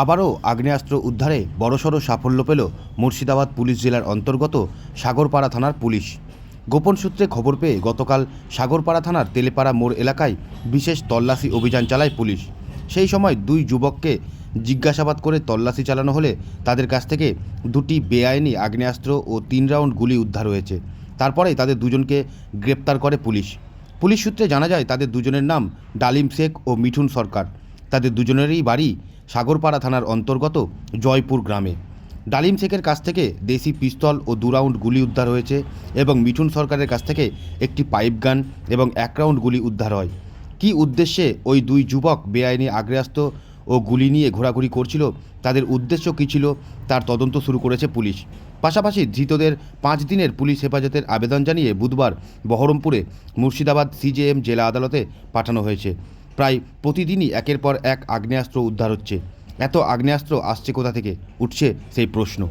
আবারও আগ্নেয়াস্ত্র উদ্ধারে বড়সড় সাফল্য পেল মুর্শিদাবাদ পুলিশ জেলার অন্তর্গত সাগরপাড়া থানার পুলিশ। গোপন সূত্রে খবর পেয়ে গতকাল সাগরপাড়া থানার তেলেপাড়া মোড় এলাকায় বিশেষ তল্লাশি অভিযান চালায় পুলিশ। সেই সময় দুই যুবককে জিজ্ঞাসাবাদ করে তল্লাশি চালানো হলে তাদের কাছ থেকে দুটি বেআইনি আগ্নেয়াস্ত্র ও তিন রাউন্ড গুলি উদ্ধার হয়েছে। তারপরেই তাদের দুজনকে গ্রেপ্তার করে পুলিশ। পুলিশ সূত্রে জানা যায়, তাদের দুজনের নাম ডালিম শেখ ও মিঠুন সরকার। তাদের দুজনেরই বাড়ি সাগরপাড়া থানার অন্তর্গত জয়পুর গ্রামে। ডালিম শেখের কাছ থেকে দেশি পিস্তল ও দু রাউন্ড গুলি উদ্ধার হয়েছে এবং মিঠুন সরকারের কাছ থেকে একটি পাইপ গান এবং এক রাউন্ড গুলি উদ্ধার হয়। কী উদ্দেশ্যে ওই দুই যুবক বেআইনি আগ্নেয়াস্ত্র ও গুলি নিয়ে ঘোরাঘুরি করছিল, তাদের উদ্দেশ্য কী ছিল, তার তদন্ত শুরু করেছে পুলিশ। পাশাপাশি ধৃতদের পাঁচ দিনের পুলিশ হেফাজতের আবেদন জানিয়ে বুধবার বহরমপুরে মুর্শিদাবাদ সিজেএম জেলা আদালতে পাঠানো হয়েছে। প্রায় প্রতিদিনই একের পর এক আগ্নেয়াস্ত্র উদ্ধার হচ্ছে। এত আগ্নেয়াস্ত্র আসছে কোথা থেকে? উঠছে সেই প্রশ্ন।